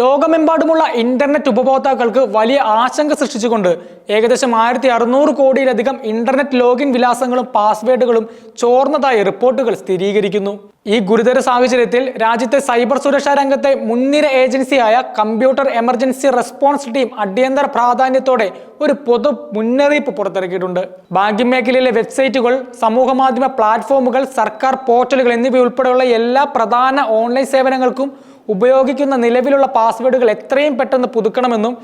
ലോകമെമ്പാടുമുള്ള ഇന്റർനെറ്റ് ഉപഭോക്താക്കൾക്ക് വലിയ ആശങ്ക സൃഷ്ടിച്ചുകൊണ്ട് ഏകദേശം ആയിരത്തി അറുന്നൂറ് കോടിയിലധികം ഇന്റർനെറ്റ് ലോഗിൻ വിലാസങ്ങളും പാസ്വേഡുകളും ചോർന്നതായി റിപ്പോർട്ടുകൾ സ്ഥിരീകരിക്കുന്നു. ഈ ഗുരുതര സാഹചര്യത്തിൽ രാജ്യത്തെ സൈബർ സുരക്ഷാ രംഗത്തെ മുൻനിര ഏജൻസിയായ കമ്പ്യൂട്ടർ എമർജൻസി റെസ്പോൺസ് ടീം അടിയന്തര പ്രാധാന്യത്തോടെ ഒരു പൊതു മുന്നറിയിപ്പ് പുറത്തിറക്കിയിട്ടുണ്ട്. ബാങ്കിംഗ് മേഖലയിലെ വെബ്സൈറ്റുകൾ സമൂഹമാധ്യമ പ്ലാറ്റ്ഫോമുകൾ സർക്കാർ പോർട്ടലുകൾ എന്നിവയുൾപ്പെടെയുള്ള എല്ലാ പ്രധാന ഓൺലൈൻ സേവനങ്ങൾക്കും ഉപയോഗിക്കുന്ന നിലവിലുള്ള പാസ്വേഡുകൾ എത്രയും പെട്ടെന്ന് പുതുക്കണമെന്നും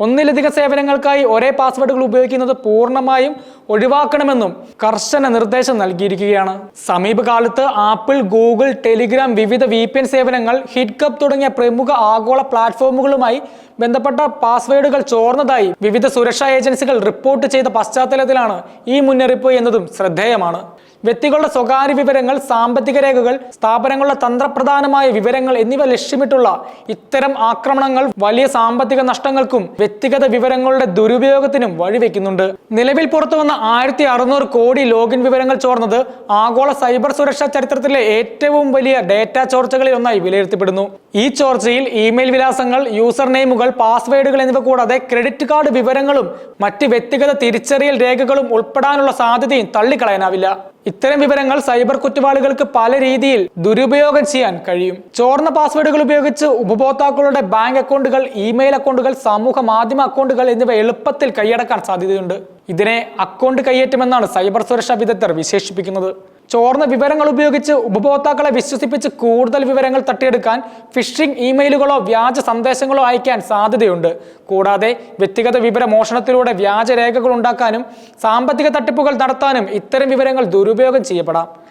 ഒന്നിലധികം സേവനങ്ങൾക്കായി ഒരേ പാസ്വേഡുകൾ ഉപയോഗിക്കുന്നത് പൂർണമായും ഒഴിവാക്കണമെന്നും കർശന നിർദ്ദേശം നൽകിയിരിക്കുകയാണ്. സമീപകാലത്ത് ആപ്പിൾ ഗൂഗിൾ ടെലിഗ്രാം വിവിധ വി സേവനങ്ങൾ ഹിറ്റ്കപ്പ് തുടങ്ങിയ പ്രമുഖ ആഗോള പ്ലാറ്റ്ഫോമുകളുമായി ബന്ധപ്പെട്ട പാസ്വേഡുകൾ ചോർന്നതായി വിവിധ സുരക്ഷാ ഏജൻസികൾ റിപ്പോർട്ട് ചെയ്ത പശ്ചാത്തലത്തിലാണ് ഈ മുന്നറിയിപ്പ് എന്നതും ശ്രദ്ധേയമാണ്. വ്യക്തികളുടെ സ്വകാര്യ വിവരങ്ങൾ സാമ്പത്തിക രേഖകൾ സ്ഥാപനങ്ങളുടെ തന്ത്രപ്രധാനമായ വിവരങ്ങൾ എന്നിവ ലക്ഷ്യമിട്ടുള്ള ഇത്തരം ആക്രമണങ്ങൾ വലിയ സാമ്പത്തിക നഷ്ടങ്ങൾക്കും വ്യക്തിഗത വിവരങ്ങളുടെ ദുരുപയോഗത്തിനും വഴിവെക്കുന്നുണ്ട്. നിലവിൽ പുറത്തു വന്ന ആയിരത്തി അറുന്നൂറ് കോടി ലോഗിൻ വിവരങ്ങൾ ചോർന്നത് ആഗോള സൈബർ സുരക്ഷാ ചരിത്രത്തിലെ ഏറ്റവും വലിയ ഡേറ്റ ചോർച്ചകളിൽ ഒന്നായി വിലയിരുത്തപ്പെടുന്നു. ഈ ചോർച്ചയിൽ ഇമെയിൽ വിലാസങ്ങൾ യൂസർ നെയിമുകൾ പാസ്വേഡുകൾ എന്നിവ കൂടാതെ ക്രെഡിറ്റ് കാർഡ് വിവരങ്ങളും മറ്റ് വ്യക്തിഗത തിരിച്ചറിയൽ രേഖകളും ഉൾപ്പെടാനുള്ള സാധ്യതയും തള്ളിക്കളയാനാവില്ല. ഇത്തരം വിവരങ്ങൾ സൈബർ കുറ്റവാളികൾക്ക് പല രീതിയിൽ ദുരുപയോഗം ചെയ്യാൻ കഴിയും. ചോർന്ന പാസ്വേഡുകൾ ഉപയോഗിച്ച് ഉപഭോക്താക്കളുടെ ബാങ്ക് അക്കൗണ്ടുകൾ ഇമെയിൽ അക്കൗണ്ടുകൾ സമൂഹ മാധ്യമ അക്കൗണ്ടുകൾ എന്നിവ എളുപ്പത്തിൽ കൈയടക്കാൻ സാധ്യതയുണ്ട്. ഇതിനെ അക്കൗണ്ട് കൈയേറ്റമെന്നാണ് സൈബർ സുരക്ഷാ വിദഗ്ധർ വിശേഷിപ്പിക്കുന്നത്. ചോർന്ന വിവരങ്ങൾ ഉപയോഗിച്ച് ഉപഭോക്താക്കളെ വിശ്വസിപ്പിച്ച് കൂടുതൽ വിവരങ്ങൾ തട്ടിയെടുക്കാൻ ഫിഷിംഗ് ഇമെയിലുകളോ വ്യാജ സന്ദേശങ്ങളോ അയക്കാൻ സാധ്യതയുണ്ട്. കൂടാതെ വ്യക്തിഗത വിവര മോഷണത്തിലൂടെ വ്യാജരേഖകൾ ഉണ്ടാക്കാനും സാമ്പത്തിക തട്ടിപ്പുകൾ നടത്താനും ഇത്തരം വിവരങ്ങൾ ദുരുപയോഗം ചെയ്യപ്പെടാം.